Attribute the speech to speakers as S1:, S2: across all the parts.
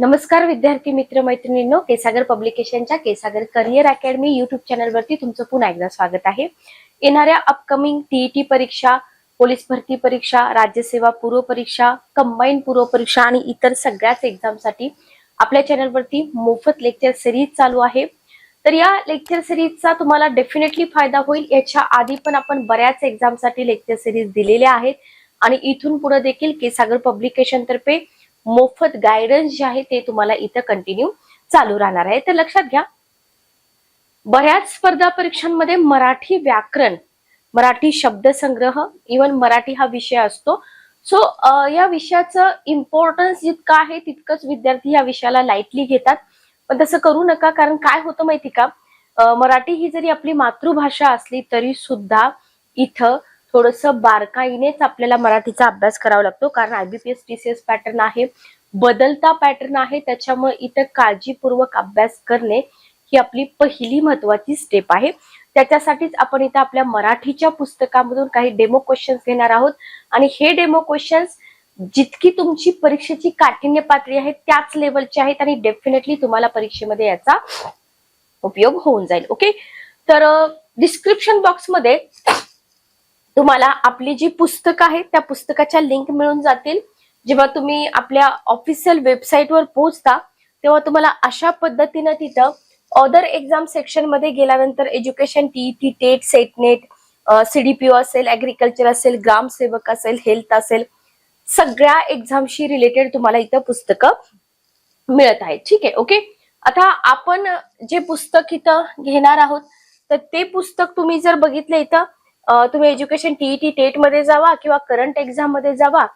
S1: नमस्कार विद्यार्थी मित्र मैत्रिणींनो केसागर पब्लिकेशनच्या केसागर करिअर अकॅडमी युट्यूब चॅनलवरती तुमचं पुन्हा एकदा स्वागत आहे. येणाऱ्या अपकमिंग टीईटी परीक्षा पोलीस भरती परीक्षा राज्यसेवा पूर्व परीक्षा कंबाईन पूर्व परीक्षा आणि इतर सगळ्याच एक्झामसाठी आपल्या चॅनलवरती मोफत लेक्चर सिरीज चालू आहे. तर या लेक्चर सिरीजचा तुम्हाला डेफिनेटली फायदा होईल. याच्या आधी पण आपण बऱ्याच एक्झामसाठी लेक्चर सिरीज दिलेल्या आहेत. आणि इथून पुढे देखील केसागर पब्लिकेशन तर्फे मोफत गायडन्स जे आहे ते तुम्हाला इथं कंटिन्यू चालू राहणार आहे. तर लक्षात घ्या. बऱ्याच स्पर्धा परीक्षांमध्ये मराठी व्याकरण मराठी शब्दसंग्रह इवन मराठी हा विषय असतो. सो या विषयाचं इम्पॉर्टन्स जितकं आहे तितकंच विद्यार्थी या विषयाला लाईटली घेतात. पण तसं करू नका कारण काय होतं माहिती का? मराठी ही जरी आपली मातृभाषा असली तरी सुद्धा इथं थोडस बारकाईनेच आपल्याला मराठीचा अभ्यास करावा लागतो कारण आयबीपीएस टीसीएस पॅटर्न आहे. बदलता पॅटर्न आहे त्याच्यामुळे इथं काळजीपूर्वक अभ्यास करणे ही आपली पहिली महत्वाची स्टेप आहे. त्याच्यासाठीच आपण इथं आपल्या मराठीच्या पुस्तकामधून काही डेमो क्वेश्चन्स घेणार आहोत. आणि हे डेमो क्वेश्चन्स जितकी तुमची परीक्षेची काठिण्य पातळी आहे त्याच लेवलची आहेत आणि डेफिनेटली तुम्हाला परीक्षेमध्ये याचा उपयोग होऊन जाईल. ओके तर डिस्क्रिप्शन बॉक्समध्ये तुम्हाला आपली जी पुस्तकं आहेत त्या पुस्तकाच्या लिंक मिळून जातील. जेव्हा तुम्ही आपल्या ऑफिशियल वेबसाईटवर पोहोचता तेव्हा तुम्हाला अशा पद्धतीनं तिथं अदर एक्झाम सेक्शनमध्ये गेल्यानंतर education TET TET SET NET CDPO असेल ऍग्रिकल्चर असेल ग्रामसेवक असेल हेल्थ असेल सगळ्या एक्झामशी रिलेटेड तुम्हाला इथं पुस्तकं मिळत आहेत. ठीक आहे ओके आता आपण जे पुस्तक इथं घेणार आहोत तर ते पुस्तक तुम्ही जर बघितलं इथं तुम्ही एज्युकेशन टीईटी टेटमध्ये जावा किंवा करंट एक्झाममध्ये जावा.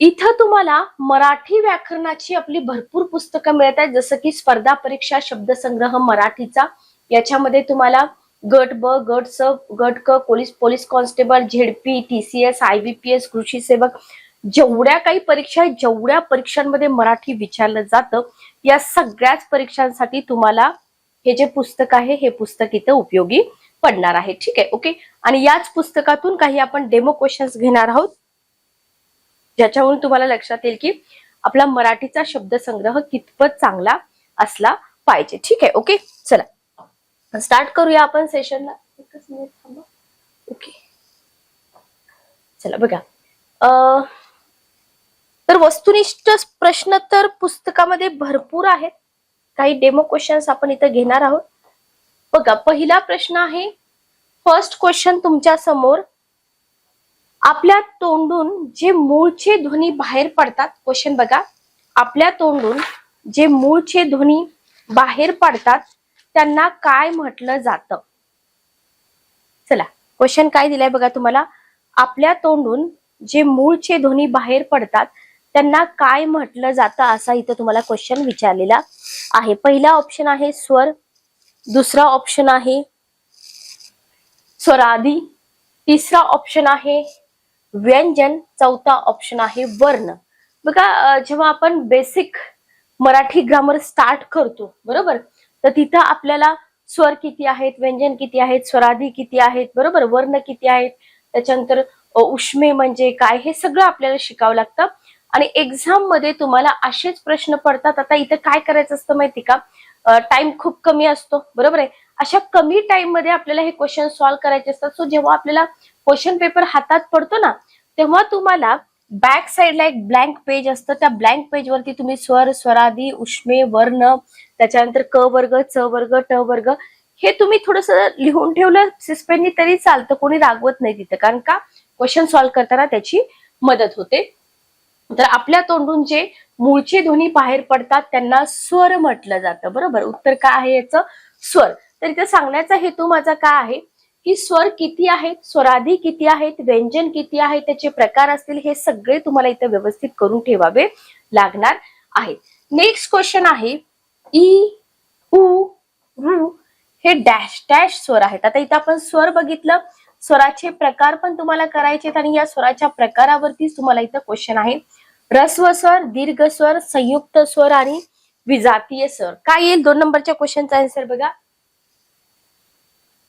S1: इथं तुम्हाला मराठी व्याकरणाची आपली भरपूर पुस्तकं मिळत आहेत जसं की स्पर्धा परीक्षा शब्दसंग्रह मराठीचा. याच्यामध्ये तुम्हाला गट ब गट स गट क police police constable ZP T C S I कृषी सेवक. जेवढ्या काही परीक्षा आहेत जेवढ्या परीक्षांमध्ये मराठी विचारलं जातं या सगळ्याच परीक्षांसाठी तुम्हाला हे जे पुस्तक आहे हे पुस्तक इथं उपयोगी पडणार आहे. ठीक आहे? ओके आणि याच पुस्तकातून काही आपण डेमो क्वेश्चन्स घेणार आहोत. ज्याच्यावरून तुम्हाला लक्षात येईल की आपला मराठीचा शब्दसंग्रह कितपत चांगला असला पाहिजे. ठीक आहे? ओके चला. स्टार्ट करूया आपण सेशनला एकच मिनिट थांबा. ओके चला बघा. अ तर वस्तुनिष्ठ प्रश्न तर पुस्तकामध्ये भरपूर आहेत. काही डेमो क्वेश्चन्स आपण इथं घेणार आहोत. बघा पहिला प्रश्न आहे फर्स्ट क्वेश्चन तुमच्यासमोर. आपल्या तोंडून जे मूळचे ध्वनी बाहेर पडतात क्वेश्चन बघा. आपल्या तोंडून जे मूळचे ध्वनी बाहेर पडतात त्यांना काय म्हटलं जातं? चला क्वेश्चन काय दिलाय बघा तुम्हाला? आपल्या तोंडून जे मूळचे ध्वनी बाहेर पडतात त्यांना काय म्हटलं जातं असा इथं तुम्हाला क्वेश्चन विचारलेला आहे. पहिला ऑप्शन आहे स्वर दुसरा ऑप्शन आहे स्वरादी तिसरा ऑप्शन आहे व्यंजन चौथा ऑप्शन आहे वर्ण. बघा जेव्हा आपण बेसिक मराठी ग्रामर स्टार्ट करतो बरोबर? तर तिथं आपल्याला स्वर किती आहेत व्यंजन किती आहेत स्वराधी किती आहेत बरोबर? वर्ण किती आहेत? त्याच्यानंतर उष्मे म्हणजे काय? हे सगळं आपल्याला शिकावं लागतं. आणि एक्झाममध्ये तुम्हाला असेच प्रश्न पडतात. आता इथं काय करायचं असतं माहिती का? टाइम खूप कमी असतो. बरोबर आहे? अशा कमी टाइममध्ये आपल्याला हे क्वेश्चन सॉल्व्ह करायचे असतात. सो जेव्हा आपल्याला क्वेश्चन पेपर हातात पडतो ना तेव्हा तुम्हाला बॅक साईडला एक ब्लँक पेज असतं. त्या ब्लँक पेज वरती तुम्ही स्वर स्वरादी उष्मे वर्ण त्याच्यानंतर क वर्ग च वर्ग ट वर्ग हे तुम्ही थोडस लिहून ठेवलं सिस्पेननी तरी चालतं. कोणी रागवत नाही तिथं. कारण का? क्वेश्चन सॉल्व्ह करताना त्याची मदत होते. तर आपल्या तोंडून जे मूळचे ध्वनी बाहेर पडतात त्यांना स्वर म्हटलं जातं. बरोबर? उत्तर काय आहे याचं? स्वर. तर इथं सांगण्याचा हेतू माझा काय आहे? की स्वर किती आहेत स्वराधी किती आहेत व्यंजन किती आहेत त्याचे प्रकार असतील हे सगळे तुम्हाला इथं व्यवस्थित करून ठेवावे लागणार आहे नेक्स्ट क्वेश्चन आहे ई उ हे डॅश डॅश स्वर आहेत. आता इथं आपण स्वर बघितलं. स्वराचे प्रकार पण तुम्हाला करायचे आहेत आणि या स्वराच्या प्रकारावरतीच तुम्हाला इथं क्वेश्चन आहे. ह्रस्व स्वर दीर्घ स्वर संयुक्त स्वर आणि विजातीय स्वर. काय येईल? दोन नंबरच्या क्वेश्चनचा आन्सर बघा.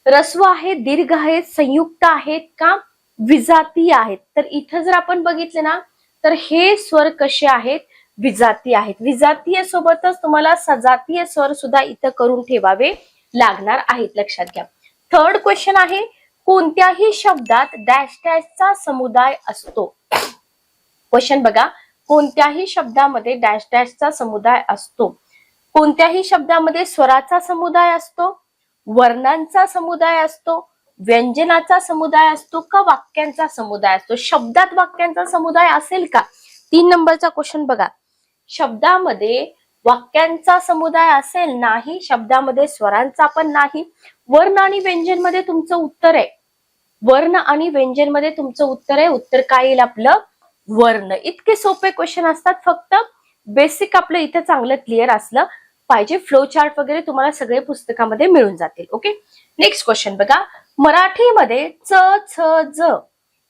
S1: रस्व आहे दीर्घ आहेत संयुक्त आहेत का विजातीय आहेत? तर इथं जर आपण बघितलं ना तर हे स्वर कसे आहेत? विजाती आहेत. विजातीय सोबतच तुम्हाला सजातीय स्वर सुद्धा इथं करून ठेवावे लागणार आहेत. लक्षात घ्या. थर्ड क्वेश्चन आहे कोणत्याही शब्दात डॅश डॅशचा समुदाय असतो. क्वेश्चन बघा. कोणत्याही शब्दामध्ये डॅश डॅशचा समुदाय असतो. कोणत्याही शब्दामध्ये स्वराचा समुदाय असतो वर्णांचा समुदाय असतो व्यंजनाचा समुदाय असतो का वाक्यांचा समुदाय असतो? शब्दात वाक्यांचा समुदाय असेल का? तीन नंबरचा क्वेश्चन बघा. शब्दामध्ये वाक्यांचा समुदाय असेल नाही शब्दामध्ये स्वरांचा पण नाही. वर्ण आणि व्यंजनमध्ये तुमचं उत्तर आहे. वर्ण आणि व्यंजनमध्ये तुमचं उत्तर आहे. उत्तर काय येईल आपलं? वर्ण. इतके सोपे क्वेश्चन असतात. फक्त बेसिक आपलं इथे चांगलं क्लिअर असलं पाहिजे. फ्लो चार्ट वगैरे तुम्हाला सगळे पुस्तकामध्ये मिळून जातील. ओके नेक्स्ट क्वेश्चन बघा. मराठीमध्ये च छ ज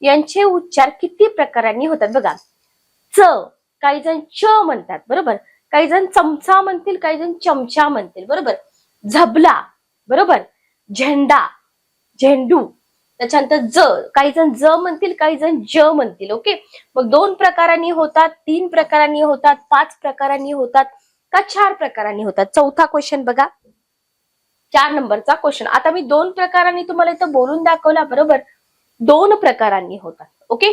S1: यांचे उच्चार किती प्रकारांनी होतात बघा. च काही जण च म्हणतात. बरोबर? काही जण चमचा म्हणतील काही जण चमचा म्हणतील. बरोबर? झबला. बरोबर? झेंडा. झेंडू. त्याच्यानंतर ज काही जण ज म्हणतील काही जण ज म्हणतील ओके? मग दोन प्रकारांनी होतात तीन प्रकारांनी होतात पाच प्रकारांनी होतात का चार प्रकारांनी होतात? चौथा क्वेश्चन बघा. चार नंबरचा क्वेश्चन आता मी दोन प्रकारांनी तुम्हाला इथं बोलून दाखवला बरोबर? दोन प्रकारांनी होतात ओके?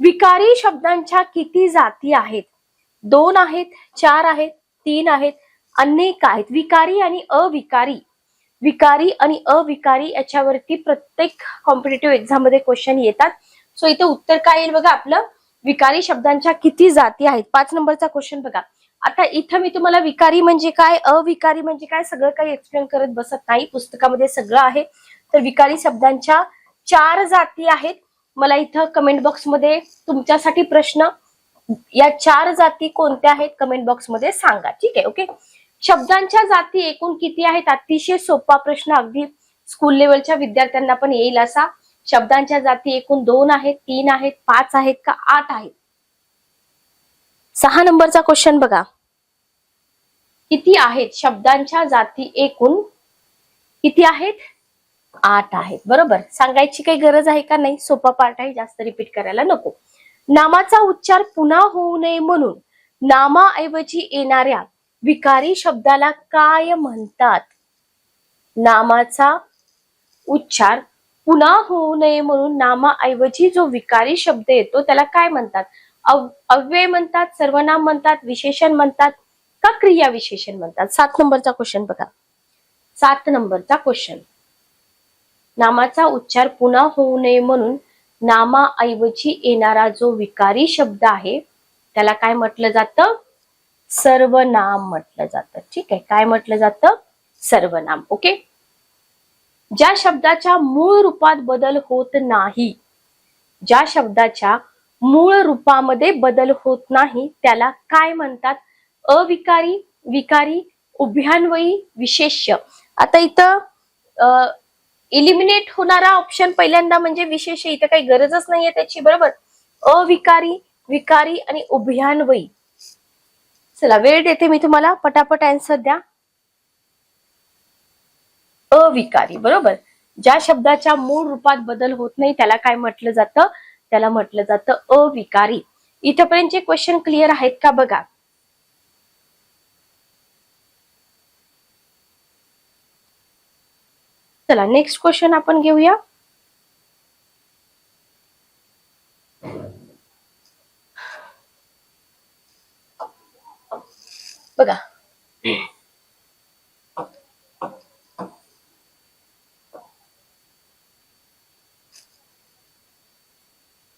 S1: विकारी शब्दांच्या किती जाती आहेत? दोन आहेत चार आहेत तीन आहेत अनेक आहेत. विकारी आणि अविकारी. विकारी आणि अविकारी याच्यावरती प्रत्येक कॉम्पिटेटिव्ह एक्झाममध्ये क्वेश्चन येतात. सो इथे उत्तर काय येईल बघा आपलं? विकारी शब्दांच्या किती जाती आहेत? पाच नंबरचा क्वेश्चन बघा. आता इथं मी तुम्हाला विकारी म्हणजे काय अविकारी म्हणजे काय सगळं काही एक्सप्लेन करत बसत नाही. पुस्तकामध्ये सगळं आहे. तर विकारी शब्दांच्या चार जाती आहेत. मला इथं कमेंट बॉक्समध्ये तुमच्यासाठी प्रश्न. या चार जाती कोणत्या आहेत? कमेंट बॉक्समध्ये सांगा. ठीक आहे ओके शब्दांच्या जाती एकूण किती आहेत? अतिशय सोपा प्रश्न. अगदी स्कूल लेवलच्या विद्यार्थ्यांना पण येईल असा. शब्दांच्या जाती एकूण दोन आहेत तीन आहेत पाच आहेत का आठ आहेत? सहा नंबरचा क्वेश्चन बघा. किती आहेत? शब्दांच्या जाती एकूण किती आहेत? आठ आहेत. बरोबर? सांगायची काही गरज आहे का नाही? सोपा पार्ट आहे जास्त रिपीट करायला नको. नामाचा उच्चार पुन्हा होऊ नये म्हणून नामाऐवजी येणाऱ्या विकारी शब्दाला काय म्हणतात? नामाचा उच्चार पुन्हा होऊ नये म्हणून नामाऐवजी जो विकारी शब्द येतो त्याला काय म्हणतात? अव- अव्यय म्हणतात सर्वनाम म्हणतात विशेषण म्हणतात का क्रिया विशेषण म्हणतात? सात नंबरचा क्वेश्चन बघा. सात नंबरचा क्वेश्चन नामाचा उच्चार पुन्हा होऊ नये म्हणून नामाऐवजी येणारा जो विकारी शब्द आहे त्याला काय म्हटलं जातं? सर्वनाम म्हटलं जातं. ठीक आहे? काय म्हटलं जातं? सर्वनाम. ओके? ज्या शब्दाच्या मूळ रूपात बदल होत नाही ज्या शब्दाच्या मूळ रूपामध्ये बदल होत नाही त्याला काय म्हणतात? अविकारी विकारी उभ्यान्वयी विशेष्य. आता इथं इलिमिनेट होणारा ऑप्शन पहिल्यांदा म्हणजे विशेष इथं काही गरजच नाहीये त्याची बरोबर? अविकारी विकारी आणि उभ्यान्वयी. चला वेळ देते मी तुम्हाला. पटापट आन्सर द्या. अविकारी बरोबर? ज्या शब्दाच्या मूळ रूपात बदल होत नाही त्याला काय म्हटलं जातं? त्याला म्हटलं जातं अविकारी. इथपर्यंतचे क्वेश्चन क्लिअर आहेत का बघा? चला नेक्स्ट क्वेश्चन आपण घेऊया. बघा.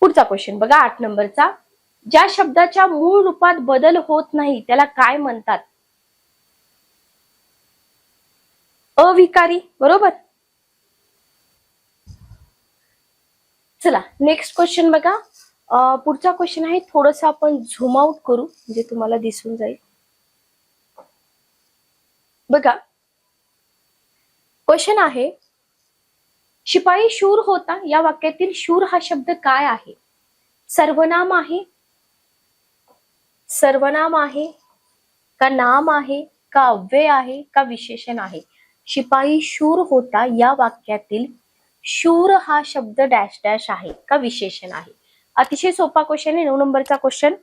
S1: पुढचा क्वेश्चन बघा आठ नंबरचा. ज्या शब्दाच्या मूळ रूपात बदल होत नाही त्याला काय म्हणतात? अविकारी बरोबर? चला नेक्स्ट क्वेश्चन बघा. पुढचा क्वेश्चन आहे थोडस आपण झूम आउट करू म्हणजे तुम्हाला दिसून जाईल. बघा. क्वेश्चन आहे शिपाई शूर होता? या वाक्यातील शूर हा शब्द काय आहे? सर्वनाम आहे? सर्वनाम आहे? का नाम आहे? का अव्यय आहे? का विशेषण आहे? शिपाई शूर होता? या वाक्यातील शूर हा शब्द डॅश डॅश आहे का विशेषण आहे? अतिशय सोपा क्वेश्चन आहे नऊ नंबरचा क्वेश्चन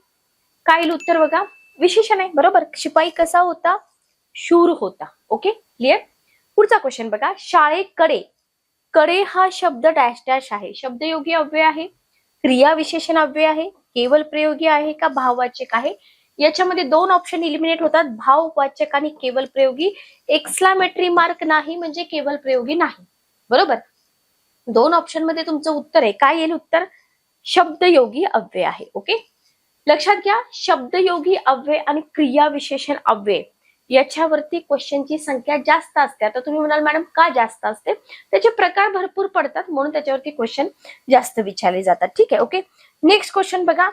S1: काय उत्तर बघा? विशेषण आहे बरोबर? शिपाई कसा होता? शूर होता. ओके क्लिअर पुढचा क्वेश्चन बघा. शाळेकडे. कडे हा शब्द डॅश डॅश आहे. शब्दयोगी अव्यय आहे. क्रिया विशेषण अव्यय आहे. केवल प्रयोगी आहे का भाववाचक आहे? याच्यामध्ये दोन ऑप्शन इलिमिनेट होतात. भाववाचक आणि केवल प्रयोगी. एक्सलामेट्री मार्क नाही म्हणजे केवल प्रयोगी नाही. बरोबर? दोन ऑप्शनमध्ये तुमचं उत्तर आहे. काय येईल उत्तर? शब्दयोगी अव्यय आहे. ओके लक्षात घ्या. शब्दयोगी अव्यय आणि क्रिया विशेषण अव्यय. याच्यावरती क्वेश्चनची संख्या जास्त असते. आता तुम्ही म्हणाल मॅडम का जास्त असते? त्याचे प्रकार भरपूर पडतात म्हणून त्याच्यावरती क्वेश्चन जास्त विचारले जातात. ठीक आहे ओके नेक्स्ट क्वेश्चन बघा.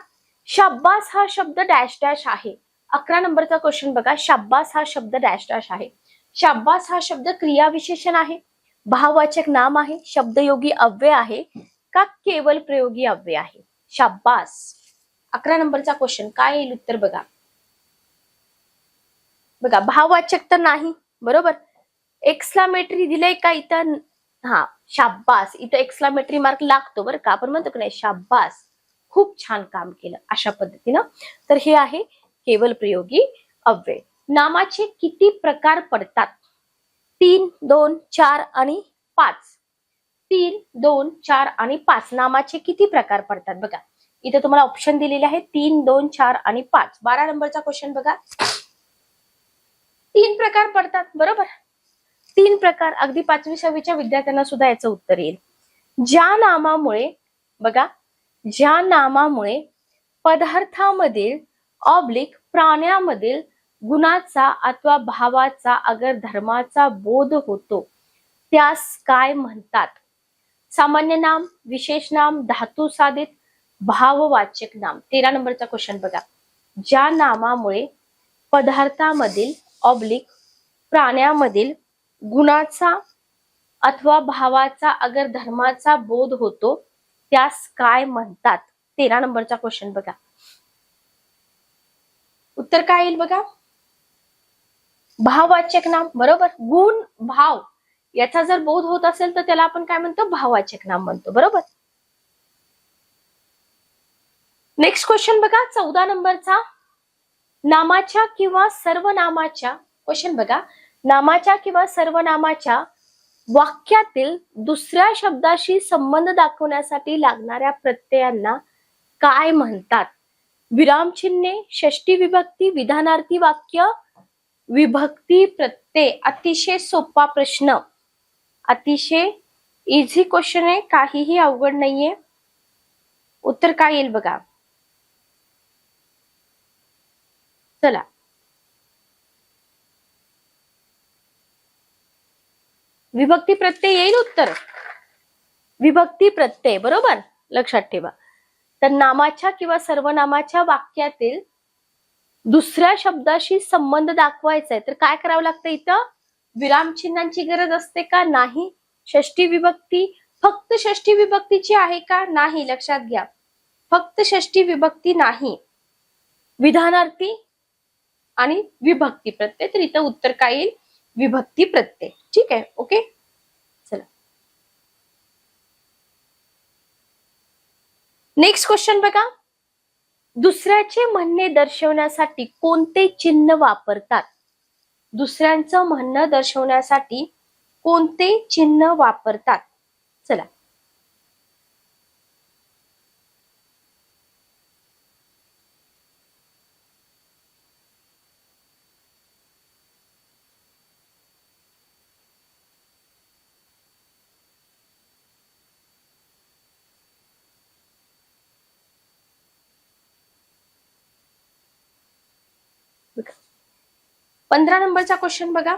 S1: शाब्बास हा शब्द डॅश डॅश आहे. अकरा नंबरचा क्वेश्चन बघा. शाब्बास हा शब्द डॅश डॅश आहे. शाब्बास हा शब्द क्रियाविशेषण आहे. भाववाचक नाम आहे. शब्दयोगी अव्यय आहे का केवल प्रयोगी अव्यय आहे? शाब्बास. अकरा नंबरचा क्वेश्चन काय येईल उत्तर बघा. बघा भाववाचक तर नाही बरोबर? एक्सलामेटरी दिलंय का इथं? हा शाब्बास. इथं एक्सलामेटरी मार्क लागतो बरं का. आपण म्हणतो की नाही शाब्बास. खूप छान काम केलं अशा पद्धतीनं. तर हे आहे केवल प्रयोगी अव्यय. नामाचे किती प्रकार पडतात? तीन दोन चार आणि पाच. तीन दोन चार आणि पाच. नामाचे किती प्रकार पडतात? बघा इथे तुम्हाला ऑप्शन दिलेले आहे तीन दोन चार आणि पाच. बारा नंबरचा क्वेश्चन बघा. तीन प्रकार पडतात बरोबर? तीन प्रकार अगदी पाचवी सहावीच्या विद्यार्थ्यांना सुद्धा याचं उत्तर येईल. ज्या नामामुळे बघा ज्या नामामुळे पदार्थामधील ऑब्लिक प्राण्यामधील गुणाचा अथवा भावाचा अगर धर्माचा बोध होतो त्यास काय म्हणतात? सामान्य नाम विशेष नाम धातू साधित भाववाचक नाम. तेरा नंबरचा क्वेश्चन बघा. ज्या नामामुळे पदार्थामधील ऑब्लिक प्राण्यामधील गुणाचा अथवा भावाचा अगर धर्माचा बोध होतो त्यास काय म्हणतात? तेरा नंबरचा क्वेश्चन बघा. उत्तर काय येईल बघा? भाववाचक नाम बरोबर? गुण भाव. याचा जर बोध होत असेल तर त्याला आपण काय म्हणतो? भाववाचक नाम म्हणतो बरोबर? नेक्स्ट क्वेश्चन बघा चौदा नंबरचा. नामाच्या किंवा सर्वनामाच्या क्वेश्चन बघा. नामाच्या किंवा सर्वनामाच्या वाक्यातील दुसऱ्या शब्दाशी संबंध दाखवण्यासाठी लागणाऱ्या प्रत्ययांना काय म्हणतात? विरामचिन्हे षष्टी विभक्ती विधानार्थी वाक्य विभक्ती प्रत्यय. अतिशय सोपा प्रश्न. अतिशय इझी क्वेश्चन आहे. काहीही अवघड नाहीये. उत्तर काय येईल बघा? चला. विभक्ती प्रत्यय येईल उत्तर? विभक्ती प्रत्यय बरोबर? लक्षात ठेवा. तर नामाच्या किंवा सर्वनामाच्या वाक्यातील दुसऱ्या शब्दाशी संबंध दाखवायचा आहे तर काय करावं लागतं इथं? विरामचिन्हांची गरज असते का? नाही. षष्टी विभक्ती फक्त षष्टी विभक्तीची आहे का? नाही. लक्षात घ्या. फक्त षष्टी विभक्ती नाही. विधानार्थी आणि विभक्ती प्रत्यय. तर इथं उत्तर काय येईल? विभक्ती प्रत्यय. ठीक आहे? ओके? चला. नेक्स्ट क्वेश्चन बघा. दुसऱ्याचे म्हणणे दर्शवण्यासाठी कोणते चिन्ह वापरतात? दुसऱ्यांचं म्हणणं दर्शवण्यासाठी कोणते चिन्ह वापरतात? चला. पंधरा नंबरचा क्वेश्चन बघा.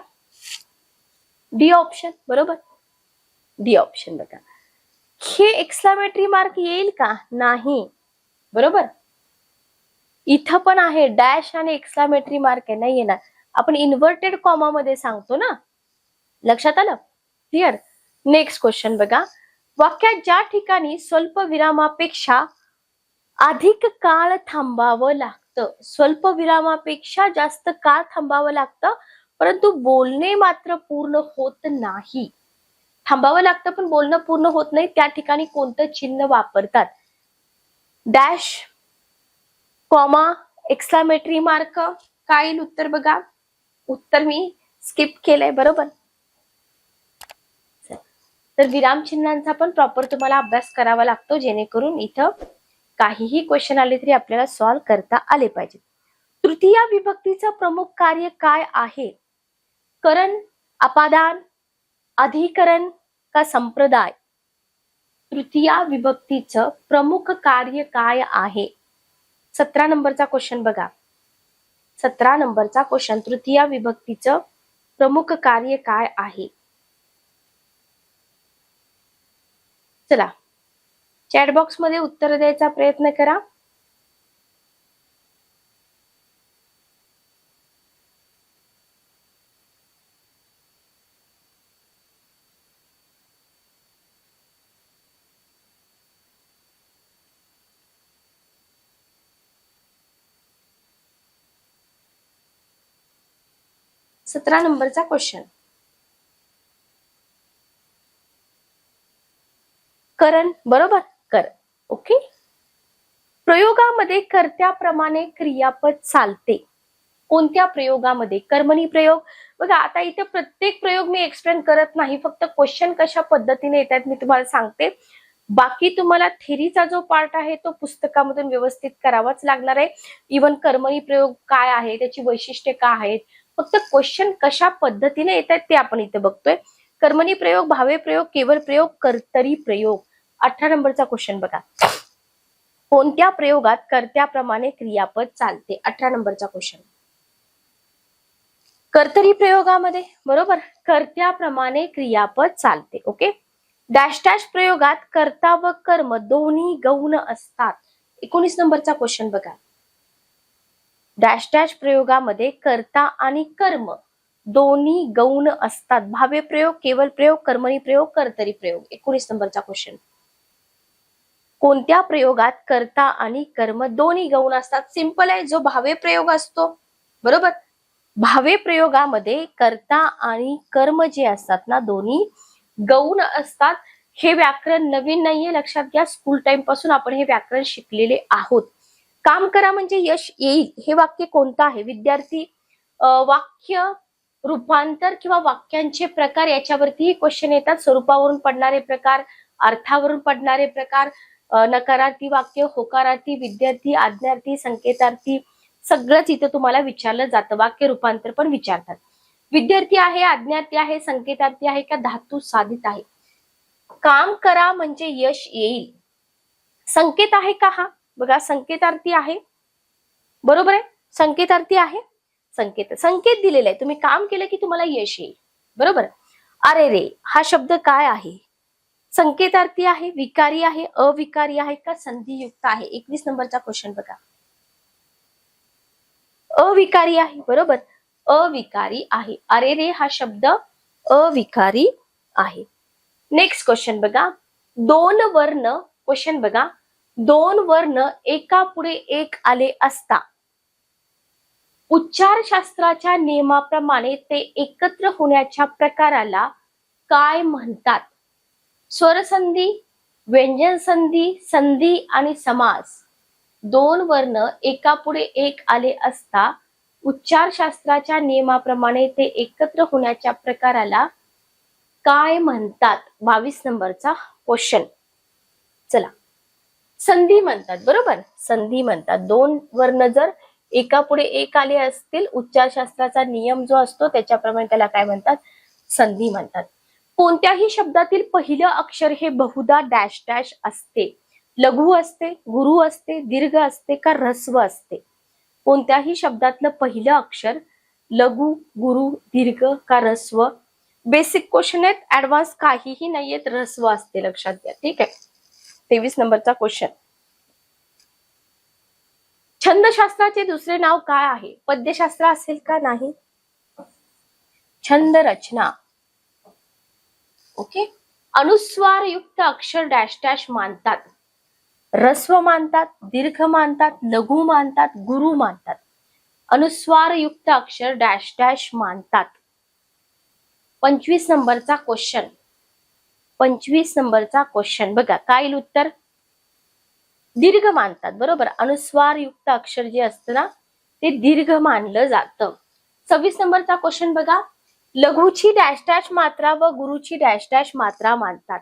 S1: डी ऑप्शन बरोबर? डी ऑप्शन बघा. हे एक्सलामेटरी मार्क येईल का? नाही. बरोबर? इथं पण आहे डॅश आणि एक्सलामेटरी मार्क आहे. नाही येणार. आपण इन्व्हर्टेड कॉमा मध्ये सांगतो ना? लक्षात आलं? क्लिअर नेक्स्ट क्वेश्चन बघा. वाक्यात ज्या ठिकाणी स्वल्प विरामापेक्षा अधिक काळ थांबावं लागतं स्वल्प विरामापेक्षा जास्त काळ थांबावं लागतं? परंतु बोलणे मात्र पूर्ण होत नाही. थांबावं लागतं पण बोलणं पूर्ण होत नाही. त्या ठिकाणी कोणतं चिन्ह वापरतात? डॅश कॉमा एक्सक्लामेटरी मार्क काय येईल उत्तर बघा. उत्तर मी स्किप केलंय बरोबर? तर विराम चिन्हांचा पण प्रॉपर तुम्हाला अभ्यास करावा लागतो जेणेकरून इथं काहीही क्वेश्चन आले तरी आपल्याला सॉल्व्ह करता आले पाहिजे तृतीय विभक्तीचं प्रमुख कार्य काय आहे? करण अपादान अधिकरण का संप्रदाय? तृतीय विभक्तीचं प्रमुख कार्य काय आहे? सतरा नंबरचा क्वेश्चन बघा. सतरा नंबरचा क्वेश्चन तृतीय विभक्तीचं प्रमुख कार्य काय आहे? चला. चॅटमध्ये उत्तर द्यायचा प्रयत्न करा. सतरा नंबरचा क्वेश्चन करण बरोबर? कर. ओके प्रयोगामध्ये कर्त्याप्रमाणे क्रियापद चालते. कोणत्या प्रयोगामध्ये? कर्मणी प्रयोग? बघा आता इथे प्रत्येक प्रयोग मी एक्सप्लेन करत नाही. फक्त क्वेश्चन कशा पद्धतीने येतात मी तुम्हाला सांगते. बाकी तुम्हाला थेरीचा जो पार्ट आहे तो पुस्तकामधून व्यवस्थित करावाच लागणार आहे. इवन कर्मणी प्रयोग काय आहे त्याची वैशिष्ट्ये काय आहेत? फक्त क्वेश्चन कशा पद्धतीने येत आहेत ते आपण इथे बघतोय. कर्मणी प्रयोग भावे प्रयोग केवळ प्रयोग कर्तरी प्रयोग. अठरा नंबरचा क्वेश्चन बघा. कोणत्या प्रयोगात कर्त्याप्रमाणे क्रियापद चालते? अठरा नंबरचा क्वेश्चन कर्तरी प्रयोगामध्ये बरोबर? कर्त्याप्रमाणे क्रियापद चालते ओके डॅश डॅश प्रयोगात कर्ता व कर्म दोन्ही गौण असतात. एकोणीस नंबरचा क्वेश्चन बघा. डॅश डॅश प्रयोगामध्ये कर्ता आणि कर्म दोन्ही गौण असतात. भावे प्रयोग केवळ प्रयोग कर्मणी प्रयोग कर्तरी प्रयोग. एकोणीस नंबरचा क्वेश्चन कोणत्या प्रयोगात कर्ता आणि कर्म दोन्ही गौण असतात? सिंपल आहे जो भावे प्रयोग असतो. बरोबर? भावे प्रयोगामध्ये कर्ता आणि कर्म जे असतात ना दोन्ही गौण असतात. हे व्याकरण नवीन नाहीये लक्षात घ्या. स्कूल टाइमपासून आपण हे व्याकरण शिकलेले आहोत. काम करा म्हणजे यश येईल. हे वाक्य कोणतं आहे? विद्यार्थी वाक्य रूपांतर किंवा वाक्यांचे प्रकार याच्यावरतीही क्वेश्चन येतात. स्वरूपावरून पडणारे प्रकार अर्थावरून पडणारे प्रकार नकारार्थी वाक्य होकारार्थी विद्यार्थी आज्ञार्थी संकेतार्थी सगळंच इथं तुम्हाला विचारलं जातं. वाक्य रूपांतर पण विचारतात. विद्यार्थी आहे आज्ञार्थी आहे संकेतार्थी आहे का धातू साधित आहे? काम करा म्हणजे यश येईल. संकेत आहे का हा? बघा संकेतार्थी आहे. बरोबर आहे? संकेतार्थी आहे? संकेत संकेत दिलेला आहे. तुम्ही काम केलं की तुम्हाला यश येईल. बरोबर? अरे रे हा शब्द काय आहे? संकेतार्थी आहे विकारी आहे अविकारी आहे का संधियुक्त आहे? एकवीस नंबरचा क्वेश्चन बघा. अविकारी आहे बरोबर? अविकारी आहे. अरे रे हा शब्द अविकारी आहे. नेक्स्ट क्वेश्चन बघा. दोन वर्ण क्वेश्चन बघा. दोन वर्ण एका पुढे एक आले असता. उच्चार शास्त्राच्या नियमाप्रमाणे ते एकत्र होण्याच्या प्रकाराला काय म्हणतात? स्वरसंधी व्यंजन संधी संधी आणि समास. दोन वर्ण एका पुढे एक आले असता उच्चार शास्त्राच्या नियमाप्रमाणे ते एकत्र होण्याच्या प्रकाराला काय म्हणतात? बावीस नंबरचा क्वेश्चन चला. संधी म्हणतात बरोबर? संधी म्हणतात. दोन वर्ण जर एका पुढे एक आले असतील उच्चारशास्त्राचा नियम जो असतो त्याच्याप्रमाणे त्याला काय म्हणतात? संधी म्हणतात. कोणत्याही शब्दातील पहिलं अक्षर हे बहुधा डॅश डॅश असते. लघु असते गुरु असते दीर्घ असते का रस्व असते? कोणत्याही शब्दातलं पहिलं अक्षर लघु गुरु दीर्घ का रस्व बेसिक क्वेश्चन आहेत. ऍडव्हान्स काहीही नाहीयेत. रस्व असते. लक्षात घ्या. ठीक आहे? तेवीस नंबरचा क्वेश्चन छंदशास्त्राचे दुसरे नाव काय आहे? पद्यशास्त्र असेल का नाही? छंद रचना. ओके? अनुस्वार युक्त अक्षर डॅश डॅश मानतात. रस्व मानतात दीर्घ मानतात लघु मानतात गुरु मानतात. अनुस्वार युक्त अक्षर डॅश डॅश मानतात. पंचवीस नंबरचा क्वेश्चन पंचवीस नंबरचा क्वेश्चन बघा काय येईल उत्तर? दीर्घ मानतात बरोबर? अनुस्वार युक्त अक्षर जे असतं ना ते दीर्घ मानलं जातं. सव्वीस नंबरचा क्वेश्चन बघा. लघुची डॅश डॅश मात्रा व गुरुची डॅश डॅश मात्रा मानतात.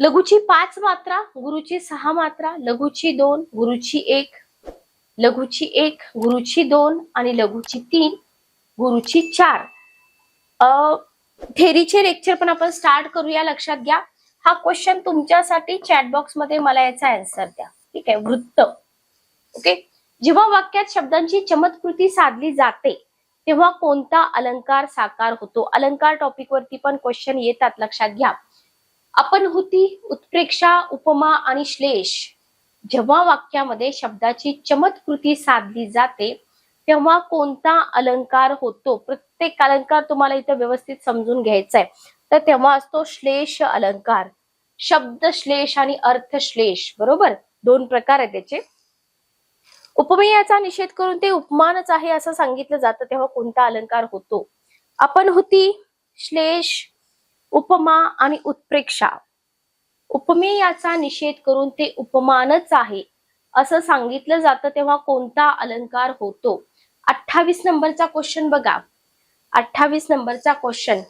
S1: लघुची पाच मात्रा गुरुची सहा मात्रा लघुची दोन गुरुची एक लघुची एक गुरुची दोन आणि लघुची तीन गुरुची चार. अ, थेरीचे लेक्चर पण आपण स्टार्ट करूया लक्षात घ्या. हा क्वेश्चन तुमच्यासाठी चॅटबॉक्समध्ये मला याचा आन्सर द्या. ठीक आहे? वृत्त. ओके? जेव्हा वाक्यात शब्दांची चमत्कृती साधली जाते. तेव्हा कोणता अलंकार साकार होतो? अलंकार टॉपिक वरती पण क्वेश्चन येतात लक्षात घ्या. आपण होती उत्प्रेक्षा उपमा आणि श्लेष. जेव्हा वाक्यामध्ये शब्दाची चमत्कृती साधली जाते तेव्हा कोणता अलंकार होतो? प्रत्येक अलंकार तुम्हाला इथं व्यवस्थित समजून घ्यायचा आहे तर तेव्हा असतो श्लेष अलंकार. शब्द श्लेष आणि अर्थ श्लेष. बरोबर? दोन प्रकार आहेत त्याचे. उपमेयाचा निषेध करून ते उपमानच आहे असं सांगितलं जातं तेव्हा कोणता अलंकार होतो? आपण होती श्लेष उपमा आणि उत्प्रेक्षा. उपमेयाचा निषेध करून ते उपमानच आहे असं सांगितलं जातं तेव्हा कोणता अलंकार होतो? अठ्ठावीस नंबरचा क्वेश्चन बघा. अठ्ठावीस नंबरचा क्वेश्चन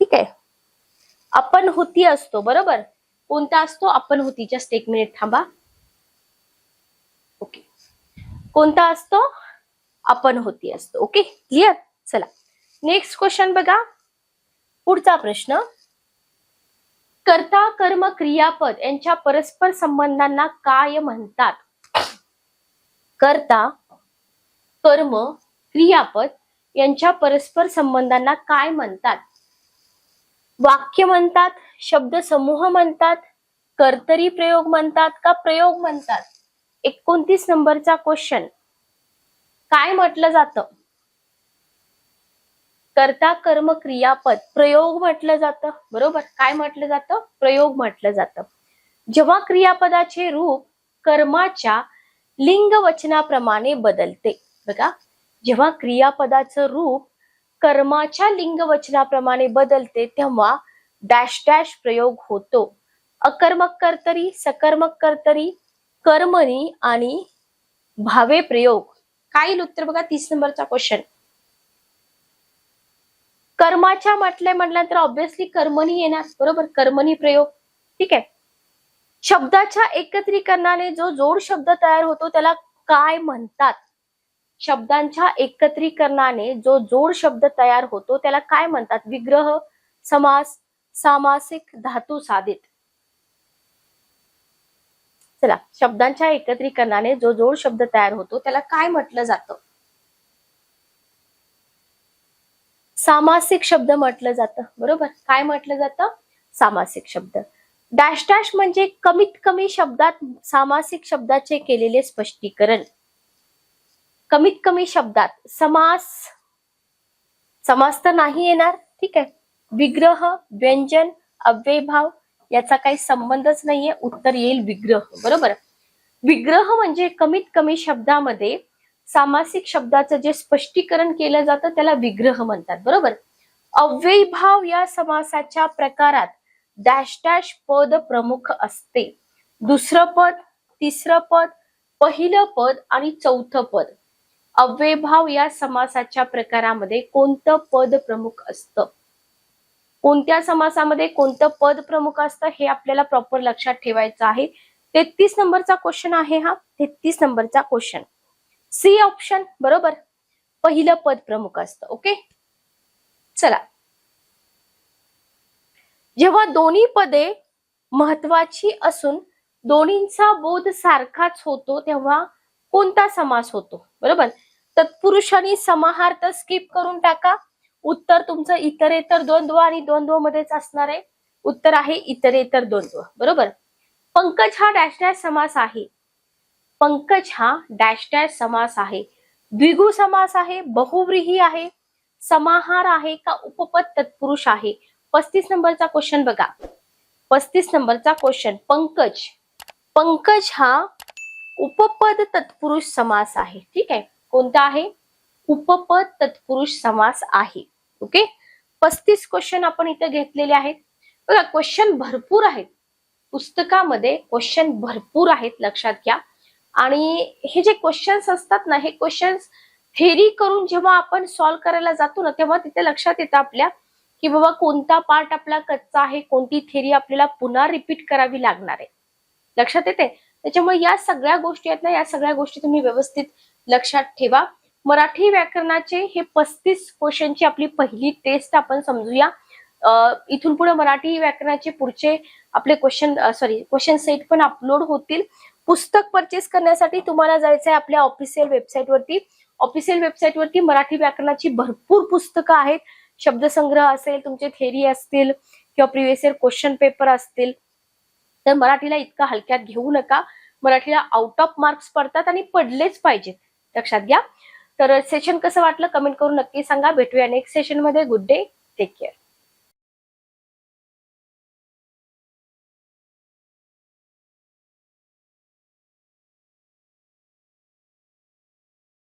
S1: ठीक आहे. आपण होती असतो बरोबर? कोणता असतो? आपण होतीच्या एक मिनिट थांबा. ओके. कोणता असतो? आपण होती असतो. ओके? क्लिअर चला. नेक्स्ट क्वेश्चन बघा. पुढचा प्रश्न. कर्ता कर्म क्रियापद यांच्या परस्पर संबंधांना काय म्हणतात? कर्ता कर्म क्रियापद यांच्या परस्पर संबंधांना काय म्हणतात? वाक्य म्हणतात शब्द समूह म्हणतात कर्तरी प्रयोग म्हणतात का प्रयोग म्हणतात? एकोणतीस नंबरचा क्वेश्चन काय म्हटलं जातं? कर्ता कर्म क्रियापद प्रयोग म्हटलं जातं. बरोबर? काय म्हटलं जातं? प्रयोग म्हटलं जातं. जेव्हा क्रियापदाचे रूप कर्माच्या लिंग वचनाप्रमाणे बदलते. बघा जेव्हा क्रियापदाचं रूप कर्माच्या लिंग वचनाप्रमाणे बदलते तेव्हा डॅश डॅश प्रयोग होतो. अकर्मक कर्तरी सकर्मक कर्तरी कर्मणी आणि भावे प्रयोग. काय येईल उत्तर बघा? तीस नंबरचा क्वेश्चन कर्माच्या म्हटलंय म्हटल्यानंतर ऑब्विसली कर्मणी येणार बरोबर? कर्मणी प्रयोग. ठीक आहे? शब्दाच्या एकत्रीकरणाने जो जोड शब्द तयार होतो त्याला काय म्हणतात? शब्दांच्या एकत्रीकरणाने जो जोड शब्द तयार होतो त्याला काय म्हणतात? विग्रह समास सामासिक धातू साधित. चला शब्दांच्या एकत्रीकरणाने जो जोड शब्द तयार होतो त्याला काय म्हटलं जातं? सामासिक शब्द म्हटलं जातं बरोबर? काय म्हटलं जातं? सामासिक शब्द. डॅश डॅश म्हणजे कमीत कमी शब्दात सामासिक शब्दाचे केलेले स्पष्टीकरण. कमीत कमी शब्दात समास समास तर नाही येणार ठीक आहे. विग्रह व्यंजन अव्ययभाव याचा काही संबंधच नाहीये. उत्तर येईल विग्रह. बरोबर? विग्रह म्हणजे कमीत कमी शब्दामध्ये सामासिक शब्दाचं जे स्पष्टीकरण केलं जातं त्याला विग्रह म्हणतात. बरोबर? अव्ययभाव या समासाच्या प्रकारात डॅश डॅश पद प्रमुख असते. दुसरं पद तिसरं पद पहिलं पद आणि चौथं पद. अव्ययभाव या समासाच्या प्रकारामध्ये कोणतं पद प्रमुख असतं? कोणत्या समासामध्ये कोणतं पद प्रमुख असतं हे आपल्याला प्रॉपर लक्षात ठेवायचं आहे. तेहतीस नंबरचा क्वेश्चन आहे हा. तेहतीस नंबरचा क्वेश्चन सी ऑप्शन बरोबर? पहिलं पद प्रमुख असतं ओके? चला. जेव्हा दोन्ही पदे महत्वाची असून दोन्हींचा बोध सारखाच होतो तेव्हा कोणता समास होतो? बरोबर? तत्पुरुषांनी समाहार्थ स्किप करून टाका. उत्तर तुमचं इतरेतर द्वंद्व आणि द्वंद्व मध्येच असणार आहे. उत्तर आहे इतरेतर द्वंद्व बरोबर? पंकज हा डॅश डॅश समास आहे. पंकज हा डॅश डॅश समास आहे. द्विगु समास आहे बहुव्रीही आहे समाहार आहे का उपपद तत्पुरुष आहे? पस्तीस नंबरचा क्वेश्चन बघा. पस्तीस नंबरचा क्वेश्चन पंकज. पंकज हा उपपद तत्पुरुष समास आहे. ठीक आहे? कोणता आहे? उपपद तत्पुरुष समास आहे. ओके? पस्तीस क्वेश्चन आपण इथं घेतलेले आहेत. बघा क्वेश्चन भरपूर आहेत. पुस्तकामध्ये क्वेश्चन भरपूर आहेत लक्षात घ्या. आणि हे जे क्वेश्चन्स असतात ना हे क्वेश्चन्स थेरी करून जेव्हा आपण सॉल्व्ह करायला जातो ना तेव्हा तिथे लक्षात येतं आपल्या की बाबा कोणता पार्ट आपला कच्चा आहे कोणती थेरी आपल्याला पुन्हा रिपीट करावी लागणार आहे. लक्षात येते त्याच्यामुळे या सगळ्या गोष्टी आहेत ना या सगळ्या गोष्टी तुम्ही व्यवस्थित लक्षात ठेवा. मराठी व्याकरणाचे हे पस्तीस क्वेश्चनची आपली पहिली टेस्ट आपण समजूया. इथून पुढे मराठी व्याकरणाचे पुढचे आपले क्वेश्चन सॉरी क्वेश्चन सेट पण अपलोड होतील. पुस्तक परचेस करण्यासाठी तुम्हाला जायचं आहे आपल्या ऑफिशियल वेबसाईटवरती ऑफिशियल वेबसाईटवरती मराठी व्याकरणाची भरपूर पुस्तकं आहेत. शब्दसंग्रह असेल तुमचे थेरी असतील किंवा प्रिव्हियस इयर क्वेश्चन पेपर असतील. तर मराठीला इतका हलक्यात घेऊ नका. मराठीला आउट ऑफ मार्क्स पडतात आणि पडलेच पाहिजेत. लक्षात घ्या. तर सेशन कसं वाटलं? कमेंट करून नक्की सांगा. भेटूया नेक्स्ट सेशनमध्ये गुड डे टेक केअर